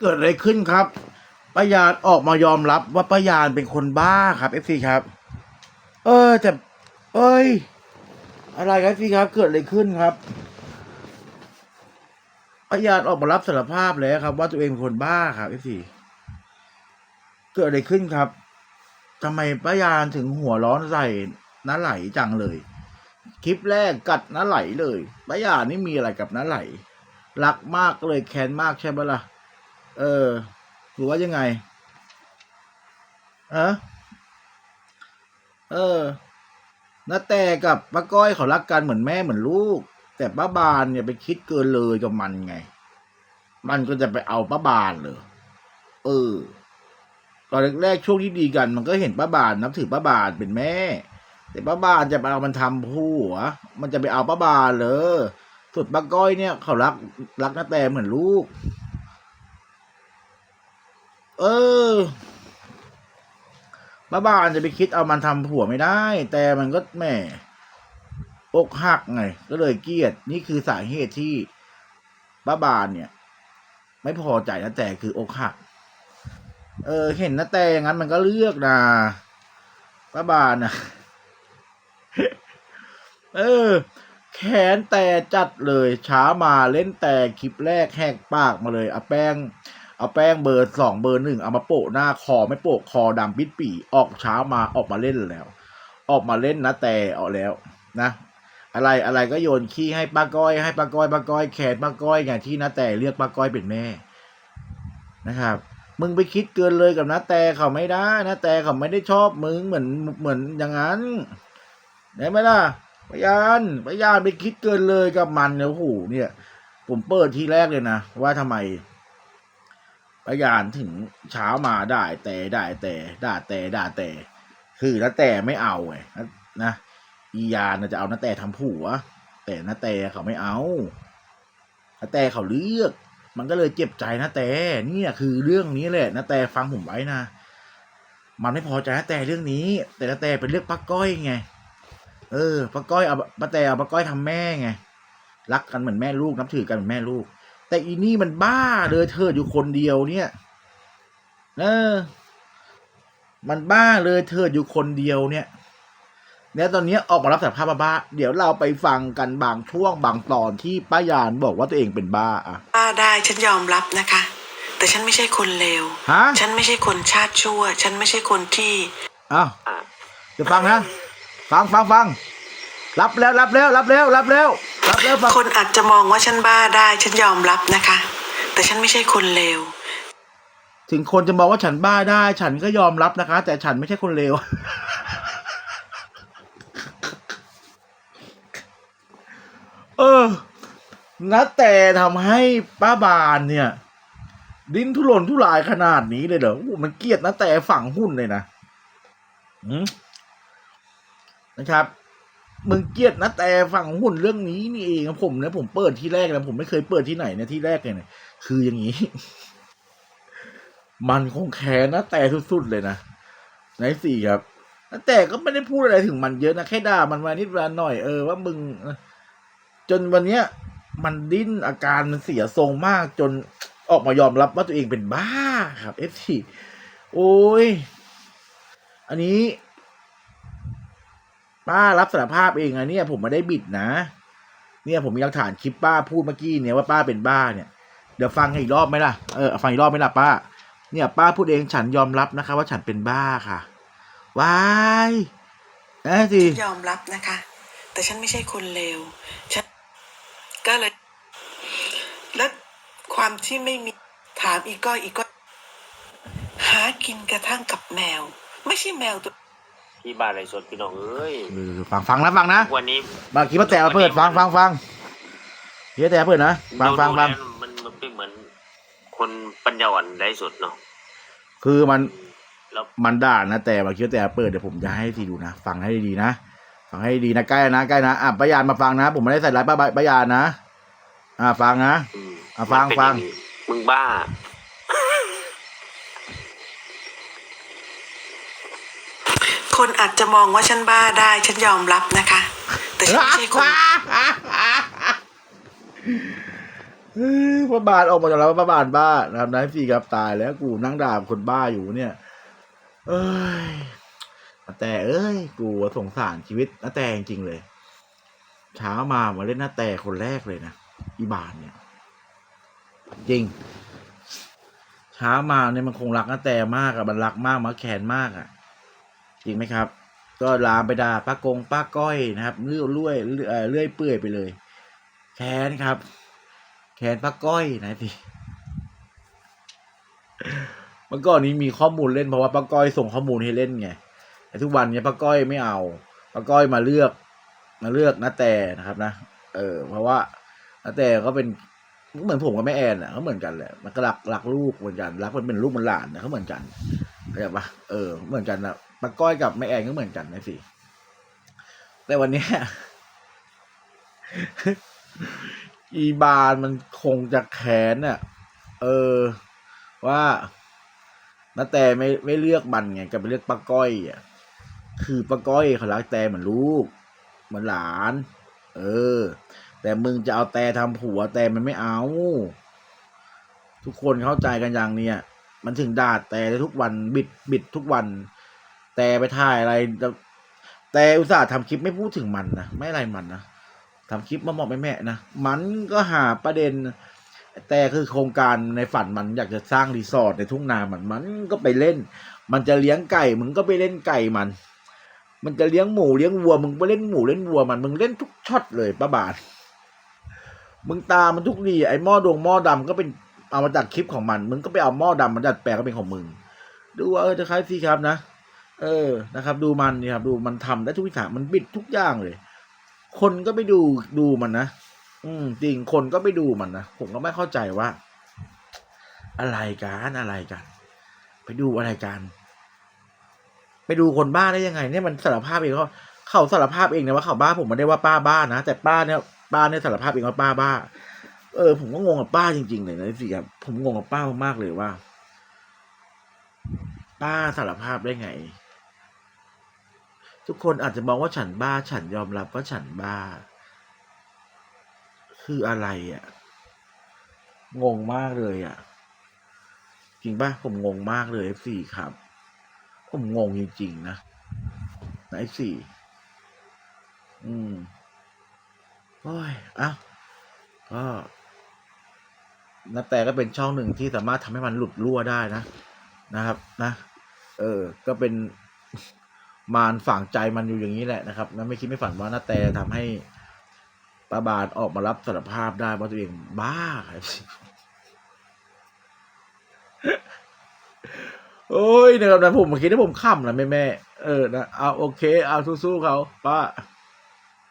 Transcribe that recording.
เกิดอะไรขึ้นครับป้ายานออกมายอมรับว่าป้ายานเป็นคนบ้าครับเอฟซีครับ เออแต่เอ้ย อะไรครับพี่ครับ เกิดอะไรขึ้นครับป้ายานออกมารับสารภาพแล้วครับ ว่าตัวเองเป็นคนบ้าครับเอฟซีเกิดอะไรขึ้นครับทำไมป้ายานถึงหัวร้อนใส่น้าไหลจังเลย คลิปแรกกัดน้าไหลเลยป้ายานนี่มีอะไรกับน้าไหล รักมากเลยแค้นมากใช่ไหมล่ะ เออหรือว่ายังไงอะเออนาแต่กับป้าก้อยเขารักกันเหมือนแม่เหมือนลูก แต่ป้าบานเนี่ยไปคิดเกินเลยกับมันไง มันก็จะไปเอาป้าบานเลยเออตอนแรกๆช่วงที่ดีกัน มันก็เห็นป้าบานนับถือป้าบานเป็นแม่ แต่ป้าบานจะไปเอามันทำผัวมันจะไปเอาป้าบานเลยส่วนป้าก้อยเนี่ย เขารักรักนาแต่เหมือนลูก เออบ้าบานจะไปคิดเอามันทำผัวไม่ได้ แต่มันก็แหม่อกหักไง ก็เลยเกลียด นี่คือสาเหตุที่บ้าบานเนี่ย ไม่พอใจนะแต่คืออกหัก เออ เห็นนะแต่ย่างนั้นมันก็เลือกนะบ้าบานนะเออ แขนแต่จัดเลย ช้ามาเล่นแต่คลิปแรกแหกปากมาเลยเอาแป้ง เอาแป้งเบอร์สองเบอร์หนึ่งเอามาโปะหน้าคอไม่โปะคอดำปิดปีออกเช้ามาออกมาเล่นแล้ว ออกมาเล่นนะแต่ออกแล้วนะ อะไรอะไรก็โยนขี้ให้ป้าก้อยให้ป้าก้อยป้าก้อยแขนป้าก้อยไงที่นะแต่เรียกป้าก้อยเป็นแม่นะครับมึงไปคิดเกินเลยกับนะแต่เขาไม่ได้นะแต่เขาไม่ได้ชอบมึงเหมือนเหมือนอย่างนั้นได้ไหมล่ะพยานพยานไปคิดเกินเลยกับมันเนี่ยโอ้โหเนี่ย ผมเปิดทีแรกเลยนะว่าทำไม พยานถึงเช้ามาได้แต่ได้แต่ได่าแต่ได่าแต่ คือนาแต่ไม่เอาไงนะอียานจะเอานาแต่ทำผัว แต่นาแต่เขาไม่เอานาแต่เขาเลือก มันก็เลยเจ็บใจนาแต่เนี่ยคือเรื่องนี้แหละนาแต่ฟังผมไว้นะมันไม่พอใจนาแต่เรื่องนี้ แต่นาแต่เป็นเรื่องป้าก้อยไง เออป้าก้อยเอาป้าแต่เอาป้าก้อยทำแม่ไงรักกันเหมือนแม่ลูกนับถือกันเหมือนแม่ลูก แต่อีนี่มันบ้าเลยเธออยู่คนเดียวเนี่ยเออ มันบ้าเลยเธออยู่คนเดียวเนี่ยแล้วตอนนี้ออกมารับสารภาพว่าบ้า เดี๋ยวเราไปฟังกันบางช่วงบางตอนที่ป้ายานบอกว่าตัวเองเป็นบ้าอะป้าได้ฉันยอมรับนะคะ แต่ฉันไม่ใช่คนเลวฮะฉันไม่ใช่คนชาติชั่ว ฉันไม่ใช่คนที่อ้าวเดี๋ยวฟังนะ ฟังฟังฟังรับแล้วรับแล้วรับแล้วรับแล้วรับแล้วฟัง คนอาจจะมองว่าฉันบ้าได้ ฉันยอมรับนะคะ แต่ฉันไม่ใช่คนเลวถึงคนจะมองว่าฉันบ้าได้ ฉันก็ยอมรับนะคะ แต่ฉันไม่ใช่คนเลวเออนะแต่ทำให้ป้าบานเนี่ย ดิ้นทุรนทุรายขนาดนี้เลยเหรอโอ้โหมันเกลียดนะแต่ฝั่งหุ้นเลยนะอืมนะครับ มึงเกลียดนะแต่ฝั่งหุ้นเรื่องนี้นี่เองผมเนี่ยผมเปิดที่แรกนะผมไม่เคยเปิดที่ไหนนะที่แรกเลยนี่ยคืออย่างนี้ มันคงแค้นนะแต่สุดๆเลยนะในสี่ครับนะแต่ก็ไม่ได้พูดอะไรถึงมันเยอะนะแค่ด่ามันมานิดวันหน่อยเออว่ามึงจนวันเนี้ย มันดิ้นอาการมันเสียทรงมาก จนออกมายอมรับว่าตัวเองเป็นบ้าครับเอฟซีโอ้ย อันนี้ ป้ารับสารภาพเองอะเนี่ย ผมไม่ได้บิดนะ เนี่ยผมมีหลักฐานคลิปป้าพูดเมื่อกี้เนี่ยว่าป้าเป็นบ้าเนี่ยเดี๋ยวฟังให้อีกรอบไหมล่ะเออฟังอีกรอบไหมล่ะป้า เนี่ย ป้าพูดเองฉันยอมรับนะคะ ว่าฉันเป็นบ้าค่ะว้ายเอ้สิยอมรับนะคะ แต่ฉันไม่ใช่คนเลวฉันก็เลยและความที่ไม่มีถามอีกก้อยอีกก้อยหากินกระทั่งกับแมว ไม่ใช่แมวตัว ที่บ้านไรสดพี่น้องเอ้ยเออฟังฟังนะฟังนะวันนี้บางทีป้าแต่มาเปิดฟังฟังฟังเฮียแต่เปิดนะฟังฟังฟังดูแล้วมันมันเป็นเหมือน คนปัญญาอ่อนไรสดเนาะคือมันแล้วมันด่านะแต่บางทีแต่เปิดเดี๋ยวผมจะให้ทีดูนะฟังให้ดีนะฟังให้ดีนะใกล้นะใกล้นะอะป้ายานมาฟังนะ ผมไม่ได้ใส่ร้ายป้าป้ายานนะอะฟังนะอืมอะฟังมันเป็นฟังอย่านี้มึงบ้า คนอาจจะมองว่าฉันบ้าได้ ฉันยอมรับนะคะ แต่ฉันไม่ใช่คนพระบาทออกมาจากแล้วพระบาทบ้านะครับนายสี่ครับตายแล้วกูนั่งด่าคนบ้าอยู่เนี่ย เอ้ยแต่เอ้ย กูสงสารชีวิตนาแต่จริงเลย เช้ามามาเล่นนาแต่คนแรกเลยนะอีบานเนี่ย จริง เช้ามาเนี่ยมันคงรักนาแต่มากอะมันรักมากมาแขนมากอะ จริงไหมครับ ก็ลามไปด่าป้ากงป้าก้อยนะครับเลื่อยเลื่อยเลื่อยเปื่อยไปเลยแขนครับแขนป้าก้อยนะพี่เมื่อก่อนนี้มีข้อมูลเล่นเพราะว่าป้าก้อยส่งข้อมูลให้เล่นไงแต่ทุกวันเนี้ยป้าก้อยไม่เอาป้าก้อยมาเลือก มาเลือกนาแต่นะครับนะเออ เพราะว่านาแต่ก็เป็นเหมือนผมกับแม่แอนอะเขาเหมือนกันแหละมันก็รักรักลูกเหมือนกันรักมันเป็นลูกมันหลานนะเขาเหมือนกันเข้าใจปะเออเหมือนกันนะ ป้าก้อยกับแม่แอนก็เหมือนกันนะสิแต่วันนี้อีบานมันคงจะแขนน่ะ เออ ว่านาแต่ไม่ไม่เลือกมันไงกับไปเลือกป้าก้อยอะคือป้าก้อยเขารักแต่เหมือนลูก เหมือนหลาน เออ แต่มึงจะเอาแต่ทำผัวแต่มันไม่เอา ทุกคนเข้าใจกันอย่างเนี้ยมันถึงด่าแต่ทุกวันบิดบิดทุกวัน แต่ไปถ่ายอะไร แต่อุตส่าห์ทำคลิปไม่พูดถึงมันนะไม่อะไรมันนะทำคลิปมาบอกแม่แม่ๆนะมันก็หาประเด็น แต่คือโครงการในฝันมันอยากจะสร้างรีสอร์ทในทุ่งนามันมันก็ไปเล่น มันจะเลี้ยงไก่มึงก็ไปเล่นไก่มัน มันจะเลี้ยงหมูเลี้ยงวัว มึงไปเล่นหมูเล่นวัวมันมึงเล่นทุกช็อตเลยป้าบาทมึงตามมันทุกดีไอ้หม้อดวงหม้อดำก็เป็นเอามาจากคลิปของมัน มึงก็ไปเอาหม้อดำมาดัดแปลงก็เป็นของมึง ดูว่าเออจะคล้ายสิครับนะ เออนะครับ ดูมันนี่ครับ ดูมันทำได้ทุกวิถีมันบิดทุกอย่างเลย คนก็ไปดูดูมันนะอืมจริงคนก็ไปดูมันนะผมก็ไม่เข้าใจว่า อะไรกันอะไรกัน ไปดูอะไรกันไปดูคนบ้าได้ยังไงเนี่ยมันสารภาพเองว่าเขาสารภาพเองนะว่าเขาบ้าผมไม่ได้ว่าป้าบ้านะแต่ป้าเนี่ยป้าเนี่ยสารภาพเองว่าป้าบ้า เออ ผมก็งงกับป้าจริงๆเลยนะสิครับผมงงกับป้ามากๆเลยว่า ป้าสารภาพได้ไง ทุกคนอาจจะมองว่าฉันบ้า ฉันยอมรับว่าฉันบ้า คืออะไรอะ่ะ งงมากเลยอะ่ะ จริงป่ะผมงงมากเลย F4 ครับ ผมงงจริงๆนะนะ F4 อืมโอ้ยอะก็นาแต่ก็เป็นช่องหนึ่งที่สามารถทำให้มันหลุดรั่วได้นะ นะครับ นะ เออ ก็เป็น มารฝังใจมันอยู่อย่างนี้แหละนะครับนะไม่คิดไม่ฝันว่านาแต่ทำให้ปาบาทออกมารับสารภาพได้ว่าตัวเองบ้าครับโอ้ยนะครับนะผมคิดว่าผมขำนะแม่แม่เออนะเอาโอเค เอาสู้ๆเขาป้า